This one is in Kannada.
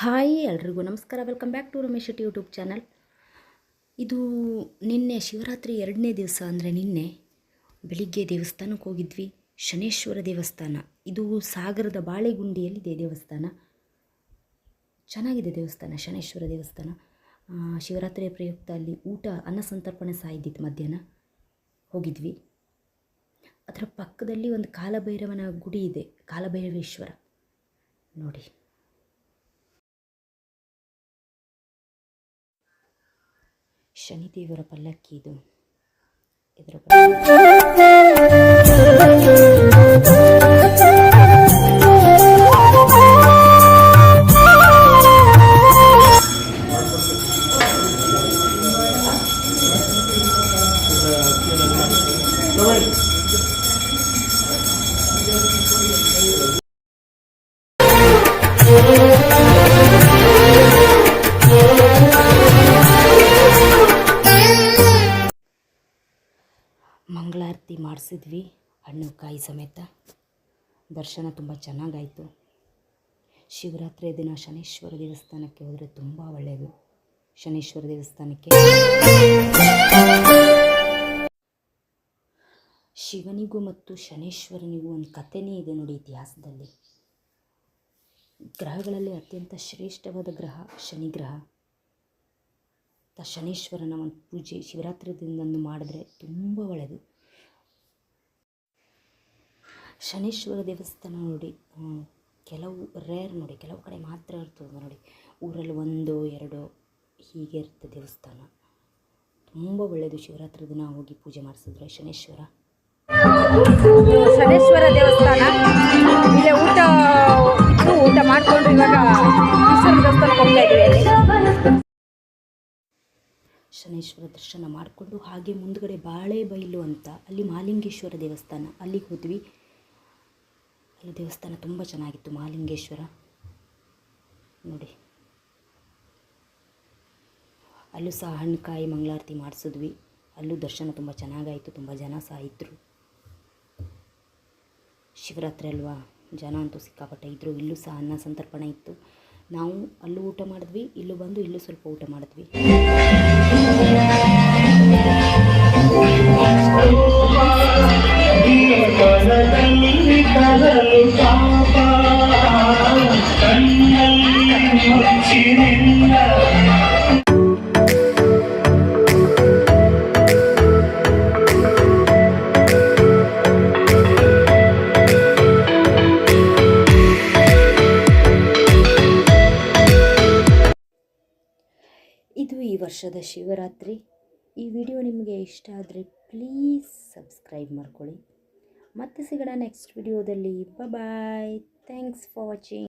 ಹಾಯ್ ಎಲ್ರಿಗೂ ನಮಸ್ಕಾರ. Welcome back to Ramesh Shetty YouTube channel ಇದು ನಿನ್ನೆ ಶಿವರಾತ್ರಿ ಎರಡನೇ ದಿವಸ ಅಂದರೆ ನಿನ್ನೆ ಬೆಳಿಗ್ಗೆ ದೇವಸ್ಥಾನಕ್ಕೆ ಹೋಗಿದ್ವಿ. ಶನೇಶ್ವರ ದೇವಸ್ಥಾನ. ಇದು ಸಾಗರದ ಬಾಳೆಗುಂಡಿಯಲ್ಲಿದೆ ದೇವಸ್ಥಾನ. ಚೆನ್ನಾಗಿದೆ ದೇವಸ್ಥಾನ, ಶನೇಶ್ವರ ದೇವಸ್ಥಾನ. ಶಿವರಾತ್ರಿಯ ಪ್ರಯುಕ್ತ ಅಲ್ಲಿ ಊಟ, ಅನ್ನ ಸಂತರ್ಪಣೆ ಸಹ ಮಧ್ಯಾಹ್ನ. ಹೋಗಿದ್ವಿ. ಅದರ ಪಕ್ಕದಲ್ಲಿ ಒಂದು ಕಾಲಭೈರವನ ಗುಡಿ ಇದೆ, ಕಾಲಭೈರವೇಶ್ವರ. ನೋಡಿ. ಶನಿದೇವರ ಪಲ್ಲಕ್ಕಿ ಇದು ಇದರ ಮಂಗಳಾರತಿ ಮಾಡಿಸಿದ್ವಿ ಹಣ್ಣು ಕಾಯಿ ಸಮೇತ. ದರ್ಶನ ತುಂಬ ಚೆನ್ನಾಗಾಯಿತು. ಶಿವರಾತ್ರಿಯ ದಿನ ಶನೇಶ್ವರ ದೇವಸ್ಥಾನಕ್ಕೆ ಹೋದರೆ ತುಂಬ ಒಳ್ಳೆಯದು ಶನೀಶ್ವರ ದೇವಸ್ಥಾನಕ್ಕೆ ಶಿವನಿಗೂ ಮತ್ತು ಶನೇಶ್ವರನಿಗೂ ಒಂದು ಕಥೆನೇ ಇದೆ ನೋಡಿ ಇತಿಹಾಸದಲ್ಲಿ. ಗ್ರಹಗಳಲ್ಲಿ ಅತ್ಯಂತ ಶ್ರೇಷ್ಠವಾದ ಗ್ರಹ ಶನಿ ಗ್ರಹ. ಶನೀಶ್ವರನ ಒಂದು ಪೂಜೆ ಶಿವರಾತ್ರಿ ದಿನದಂದು ಮಾಡಿದ್ರೆ ತುಂಬ ಒಳ್ಳೆಯದು ಶನೀಶ್ವರ ದೇವಸ್ಥಾನ ನೋಡಿ ಕೆಲವು ರೇರ್ ನೋಡಿ ಕೆಲವು ಕಡೆ ಮಾತ್ರ ಇರ್ತದೆ ನೋಡಿ. ಊರಲ್ಲಿ ಒಂದು ಎರಡು ಹೀಗೆ ಇರುತ್ತೆ ದೇವಸ್ಥಾನ. ತುಂಬ ಒಳ್ಳೆಯದು ಶಿವರಾತ್ರಿ ದಿನ ಹೋಗಿ ಪೂಜೆ ಮಾಡಿಸಿದ್ರೆ ಶನೇಶ್ವರ. ಶನೇಶ್ವರ ದೇವಸ್ಥಾನ. ಇಲ್ಲಿ ಊಟ ಇತ್ತು ಊಟ ಮಾಡಿಕೊಂಡು ಇವಾಗ ಈಶ್ವರ ದೇವಸ್ಥಾನಕ್ಕೆ ಹೋಗ್ತಾ ಇದ್ದೀವಿ ಶನೇಶ್ವರ ದರ್ಶನ ಮಾಡಿಕೊಂಡು ಹಾಗೆ ಮುಂದ್ಗಡೆ ಬಾಳೆಬೈಲು ಅಂತ ಅಲ್ಲಿ ಮಾಲಿಂಗೇಶ್ವರ ದೇವಸ್ಥಾನ ಅಲ್ಲಿಗೆ ಹೋದ್ವಿ. ಅಲ್ಲಿ ದೇವಸ್ಥಾನ ತುಂಬ ಚೆನ್ನಾಗಿತ್ತು ಮಾಲಿಂಗೇಶ್ವರ ನೋಡಿ. ಅಲ್ಲೂ ಸಹ ಹಣ್ಣುಕಾಯಿ ಮಂಗಳಾರತಿ ಮಾಡಿಸಿದ್ವಿ. ಅಲ್ಲೂ ದರ್ಶನ ತುಂಬ ಚೆನ್ನಾಗಾಯಿತು, ತುಂಬ ಜನ ಸಹ ಇದ್ದರು ಶಿವರಾತ್ರಿ ಅಲ್ವಾ, ಜನ ಅಂತೂ ಸಿಕ್ಕಾಪಟ್ಟೆ ಇದ್ದರು ಇಲ್ಲೂ ಸಹ ಅನ್ನ ಸಂತರ್ಪಣೆ ಇತ್ತು. ನಾವು ಅಲ್ಲೂ ಊಟ ಮಾಡಿದ್ವಿ, ಇಲ್ಲೂ ಬಂದು ಇಲ್ಲೂ ಸ್ವಲ್ಪ ಊಟ ಮಾಡಿದ್ವಿ. ಇದು ಈ ವರ್ಷದ ಶಿವರಾತ್ರಿ. ಈ ವಿಡಿಯೋ ನಿಮಗೆ ಇಷ್ಟ ಆದರೆ ಪ್ಲೀಸ್ ಸಬ್ಸ್ಕ್ರೈಬ್ ಮಾಡ್ಕೊಳ್ಳಿ. ಮತ್ತೆ ಸಿಗೋಣ ನೆಕ್ಸ್ಟ್ ವಿಡಿಯೋದಲ್ಲಿ ಬಾಯ್ ಥ್ಯಾಂಕ್ಸ್ ಫಾರ್ ವಾಚಿಂಗ್